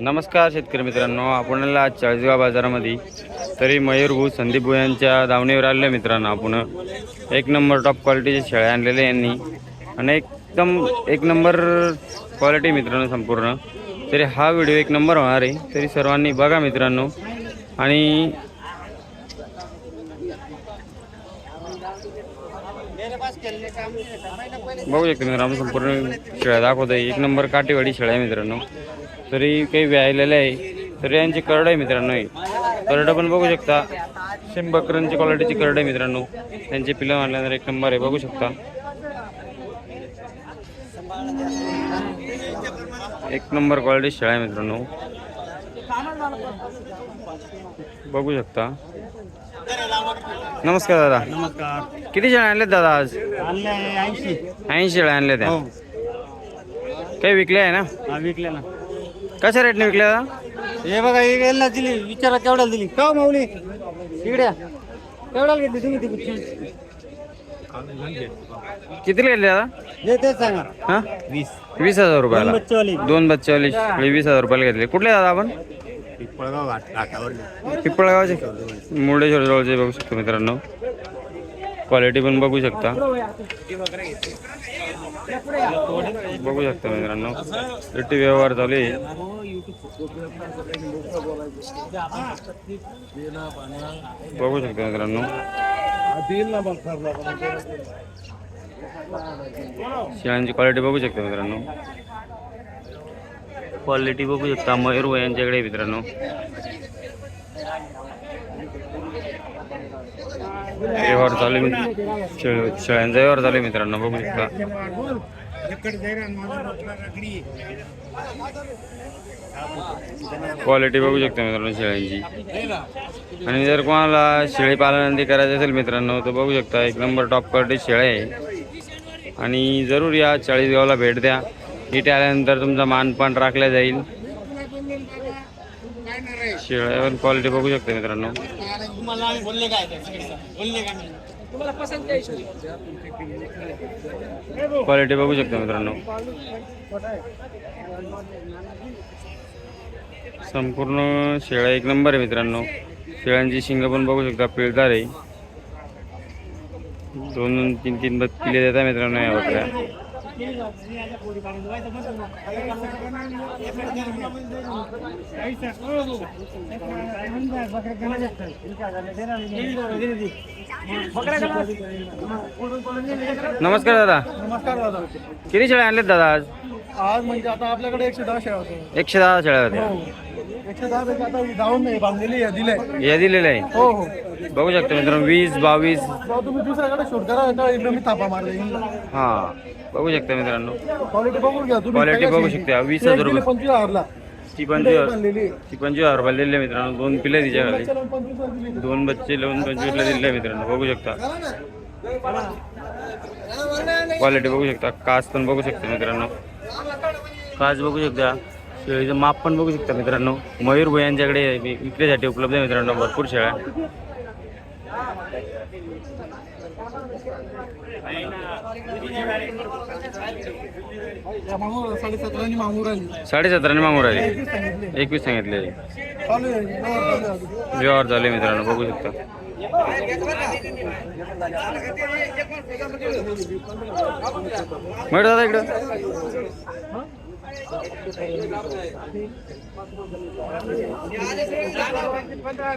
नमस्कार शेतकरी मित्रांनो आपणाला आज चाळीसगाव बाजारामध्ये. तरी मयूरभू संदीप भुयांच्या यांच्या दावणीवर आलेल्या मित्रांनो आपण. एक नंबर टॉप क्वालिटीचे शेळ्या आणलेले यांनी. आणि एकदम एक नंबर क्वालिटी मित्रांनो संपूर्ण. तरी हा व्हिडिओ एक नंबर होणार आहे. तरी सर्वांनी बघा मित्रांनो. आणि बघू शकतो मित्रांनो संपूर्ण शेळ्या दाखवत आहे एक नंबर काटेवाडी शेळ्या आहे मित्रांनो. तरी काही व्यायलेल्या आहे. तरी यांची करड आहे मित्रांनो करडं पण बघू शकता. सेम बकरांची क्वालिटीची करड आहे मित्रांनो. त्यांचे पिलं मारल्यानंतर एक नंबर आहे. बघू शकता. एक नंबर क्वालिटी शेळ्या आहे मित्रांनो. बघू शकता। नमस्कार दादा। नमस्कार। किती शेळ्या आणल्यात दादा आज? आणले ऐंशी। ऐंशी शेळ्या आणल्या त्या हो. काही विकल्या आहे ना? हा विकले ना. कशा रेटने विकल्या दादा? हे बघा हे गेला दिली. विचारा केवढ्याला दिली. का माऊली? इकड्या केवढ्याला घेतली तुम्ही ती गुच्छी कितीला घेतली दादा? हे तेच सांगा. हा? वीस. वीस हज़ार रुपयाला. बच्चेवाली. दोन बच्चेवाली शेळी वीस हज़ार रुपयाला घेतली. कुठले दादा आपण? पिंपळगाव घाटावर पिंपळगावचे मुर्डेश्वर जवळचे बघू शकतो मित्रांनो. क्वालिटी पण बघू शकता. बघू शकता मित्रांनो. रिटी व्यवहार चालू आहे. बघू शकता मित्रांनो. शेळ्यांची क्वालिटी बघू शकता मित्रांनो. क्वालिटी बघू शकता. मयूर यांच्याकडे मित्रांनो. व्यवहार चालू आहे. मित्र- शेळ- शेळ्यांचा व्यवहार चालू आहे मित्रांनो. बघू शकता. क्वालिटी बघू शकता मित्रांनो शेळ्यांची आणि जर कोणाला शेळी पालनांती करायचं असेल मित्रांनो तर बघू शकता एक नंबर टॉप क्वालिटी शेळ्या आहे. आणि जरूर या चाळीसगावला भेट द्या. इथे आल्यानंतर तुमचा मानपान राखला जाईल. शेळ्या पण क्वालिटी बघू शकता मित्रांनो. क्वालिटी बघू शकता मित्रांनो. संपूर्ण शेळ्या एक नंबर आहे मित्रांनो. शेळ्यांची शिंग पण बघू शकता पिळदार आहे. दोन दोन तीन तीन बत पिले देतात मित्रांनो या बकऱ्या नमस्कार दादा. नमस्कार दादा. किती शेळ्या आणल्यात दादा आज? आज म्हणजे आता आपल्याकडे एकशे दहा शेळ्या होते एकशे दहा शेळ्या होत्या. एकशे दहा पैकी आता धावून नाही बांधलेली आहे. दिले या आहे हो हो. बघू शकता मित्रांनो वीस बावीस. तेव्हा तुम्ही दुसऱ्याकडे शूट करा तर एकदम मी थापा मारले. हा बघू शकता मित्रांनो. क्वालिटी बघून घ्या. तुम्ही क्वालिटी बघू शकता. वीस हजार रुपये. पंचवीस हजारला. ती पंचवीस बांधलेली दिले मित्रांनो. दोन पिल्ले तिच्या खाली. चला, पंचवीस हजार दिली दोन बच्चे लावून पंचवीसला दिले मित्रांनो. बघू शकता. क्वालिटी बघू शकता. कास पण बघू शकता मित्रांनो. कास बघू शकता. इथं माप पण बघू शकता मित्रांनो. मयूर भुयांच्याकडे यांच्याकडे विक्रीसाठी उपलब्ध आहे मित्रांनो भरपूर शेळ्या. या मामूर आली. एकवीस सांगितले. व्यवहार आहे. झाले मित्रांनो बघू शकता. मग दादा इकडं. पंधरा